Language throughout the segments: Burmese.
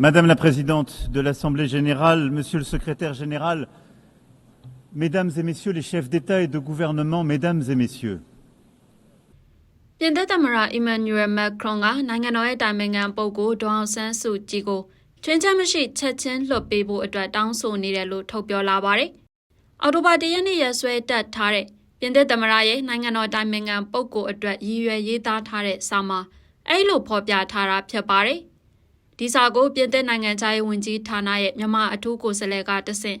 Madame la Présidente de l'Assemblée générale, Monsieur le Secrétaire général, Mesdames et Messieurs les chefs d'État et de gouvernement, Mesdames et Messieurs, ပြင်သစ်သမ္မတအီမန်နျူရယ်မက်ခရွန်ကနိုင်ငံတော်ရဲ့တိုင်ပင်ခံပုဂ္ဂိုလ်ဒေါအောင်ဆန်းစုကြည်ကိုချွင်းချက်မရှိချက်ချင်းလွှတ်ပေးဖို့အတွက်တောင်းဆိုနေတယ်လို့ထုတ်ပြောလာပါတယ်။အော်တိုဘာတရက်နေ့ရက်စွဲတက်ထားတဲ့ပြင်သစ်သမ္မတရဲ့နိုင်ငံတော်တိုင်ပင်ခံပုဂ္ဂိုလ်အတွက်ရည်ရွယ်ရေးသားထားတဲ့စာမှာအဲ့လိုဖော်ပြထားတာဖြစ်ပါတယ်။ ဒီစာကိုပြင်သစ်နိုင်ငံသားရေးဝန်ကြီးဌာနရဲ့မြန်မာအထူးကိုယ်စားလှယ်ကတဆင့်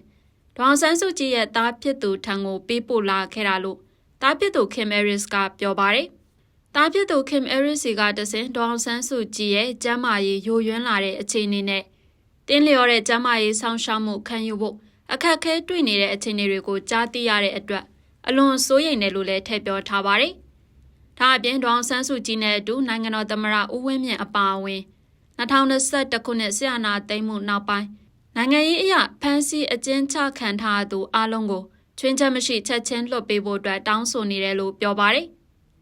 ဒေါအောင်ဆန်းစုကြည်ရဲ့သားဖြစ်သူထံကိုပေးပို့လာခဲ့တာလို့သားဖြစ်သူခင်အဲရစ်ကပြောပါတယ်။တားဖြစ်သူခင်အဲရစ်စီကတဆင်ဒေါအောင်ဆန်းစုကြည်ရဲ့ကျမ်းမာရေးယိုယွင်းလာတဲ့အခြေအနေနဲ့တင်းလျော်တဲ့ကျမ်းမာရေးဆောင်ရှောက်မှုခံယူဖို့အခက်အခဲတွေ့နေတဲ့အခြေအနေတွေကိုကြားသိရတဲ့အတွက်အလွန်စိုးရိမ်တယ်လို့လည်းထည့်ပြောထားပါတယ်။ဒါအပြင်ဒေါအောင်ဆန်းစုကြည်နဲ့အတူနိုင်ငံတော်သမ္မတဦးဝင်းမြင့်အပါအဝင် 2021ခုနှစ်ဆရာနာသိမ်းမှုနောက်ပိုင်းနိုင်ငံရေးအရာဖမ်းဆီးအကျဉ်းချခံထားသူအလုံးကိုချွင်းချက်မရှိချက်ချင်းလွှတ်ပေးဖို့အတွက်တောင်းဆိုနေတယ်လို့ပြောပါတယ်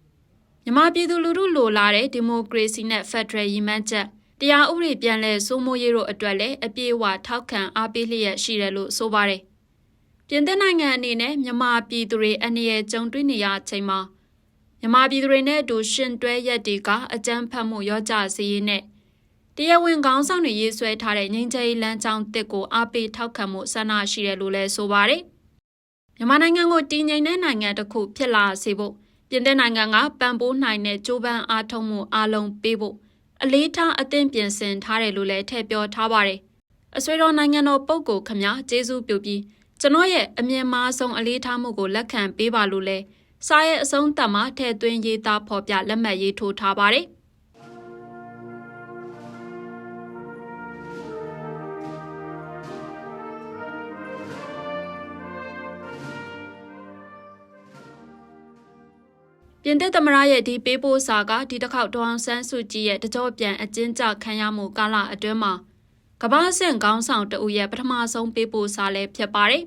။မြန်မာပြည်သူလူထုလိုလားတဲ့ဒီမိုကရေစီနဲ့ဖက်ဒရယ်ရည်မှန်းချက်တရားဥပဒေပြန်လည်စိုးမိုးရေးတို့အတွက်လည်းအပြည့်အဝထောက်ခံအားပေးလျက်ရှိတယ်လို့ဆိုပါတယ်။ပြင်သစ်နိုင်ငံအနေနဲ့မြန်မာပြည်သူတွေအနေနဲ့ကြုံတွေ့နေရချိန်မှာမြန်မာပြည်သူတွေနဲ့အတူရှင်တွဲရက်တီကအကြမ်းဖက်မှုရောကြစေရေးနဲ့ တရားဝင်ခေါင်းဆောင်တွေရေးဆွဲထားတဲ့ငြိမ်းချမ်းရေးလမ်းကြောင်းတစ်ကိုအားပေးထောက်ခံမှုဆန္ဒရှိတယ်လို့လည်းဆိုပါတယ်။မြန်မာနိုင်ငံကိုတည်ငြိမ်တဲ့နိုင်ငံတစ်ခုဖြစ်လာစေဖို့ပြင်သစ်နိုင်ငံကပံ့ပိုးနိုင်တဲ့ကြိုးပမ်းအားထုတ်မှုအလုံးပေးဖို့အလေးထားအသင့်ပြင်ဆင်ထားတယ်လို့လည်းထည့်ပြောထားပါတယ်။အဆွေတော်နိုင်ငံတော်ပုဂ္ဂိုလ်ခမကျေးဇူးပြုပြီးကျွန်တော်ရဲ့အမြင်မားဆုံးအလေးထားမှုကိုလက်ခံပေးပါလို့လဲစာရဲ့အဆုံးသတ်မှာထည့်သွင်းရေးသားဖော်ပြလက်မှတ်ရေးထိုးထားပါတယ်။ ပြင်သစ်သမ္မတရဲ့ဒီပေးပို့စာကဒီတစ်ခေါက်ဒေါအောင်ဆန်းစုကြည်ရဲ့တကြောပြန်အကျဉ်းချခံရမှုကာလအတွင်းမှာကမ္ဘာ့ဆင့်ခေါင်းဆောင်တဦးရဲ့ပထမဆုံးပေးပို့စာလည်းဖြစ်ပါတယ်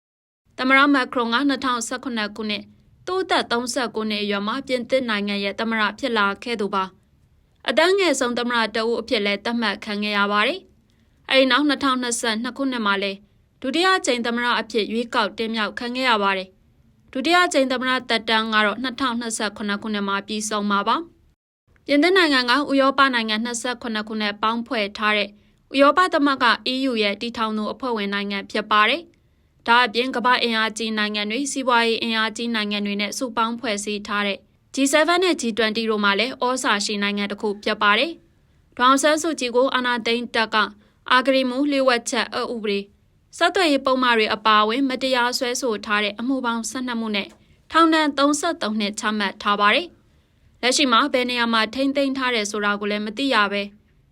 ။သမ္မတမက်ခရွန်က2018ခုနှစ်သူ့အသက်39နှစ်အရွယ်မှာပြင်သစ်နိုင်ငံရဲ့သမ္မတဖြစ်လာခဲ့သူပါ။အတန်းငယ်ဆုံးသမ္မတတဦးအဖြစ်လည်းသတ်မှတ်ခံခဲ့ရပါတယ်။အဲဒီနောက်2022ခုနှစ်မှာလည်းဒုတိယကြိမ်သမ္မတအဖြစ်ရွေးကောက်တင်မြှောက်ခံခဲ့ရပါတယ်။ ဒုတိယကြိမ်သမ္မတတက်တန်းကတော့2028ခုနှစ်မှာပြည်ဆုံးမှာပါ။ပြင်သစ်နိုင်ငံကဥရောပနိုင်ငံ28ခုနှစ်ပေါင်းဖွဲ့ထားတဲ့ဥရောပသမဂ္ဂ EU ရဲ့တည်ထောင်သူအဖွဲ့ဝင်နိုင်ငံဖြစ်ပါတယ်။ဒါအပြင်ကမ္ဘာအင်အားကြီးနိုင်ငံတွေစီးပွားရေးအင်အားကြီးနိုင်ငံတွေနဲ့စုပေါင်းဖွဲ့စည်းထားတဲ့ G7 နဲ့ G20 တို့မှလည်းဩစာရှိနိုင်ငံတစ်ခုဖြစ်ပါတယ်။ဒေါအောင်ဆန်းစုကြည်ကိုအာဏာသိမ်းတပ်ကအာဂရီမူလျှို့ဝှက်ချက်အုပ်ဥပဒေ ဆက်သွယ်ရေးပုံမှားတွေအပါအဝင် မတရားဆွဲဆိုထားတဲ့အမှုပေါင်း12မှုနဲ့ထောင်ဒဏ်33နှစ်ချမှတ်ထားပါတယ်။လက်ရှိမှာဘယ်နေရာမှာထိမ့်သိမ်းထားတယ်ဆိုတာကိုလည်းမသိရပဲ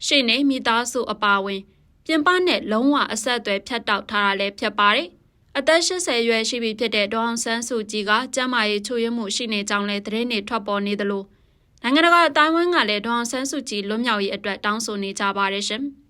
ရှေ့နေမိသားစုအပါအဝင် ပြင်ပနဲ့လုံးဝအဆက်အသွယ်ဖြတ်တောက်ထားတာလည်းဖြစ်ပါတယ်။အသက်80ရွယ်ရှိပြီဖြစ်တဲ့ဒေါအောင်ဆန်းစုကြည်ကကျန်းမာရေးချို့ယွင်းမှုရှိနေကြောင်းလည်းသတင်းတွေထွက်ပေါ်နေသလိုနိုင်ငံတကာအတိုင်းအဝန်းကလည်းဒေါအောင်ဆန်းစုကြည်လွတ်မြောက်ရေးအတွက်တောင်းဆိုနေကြပါတယ်ရှင်။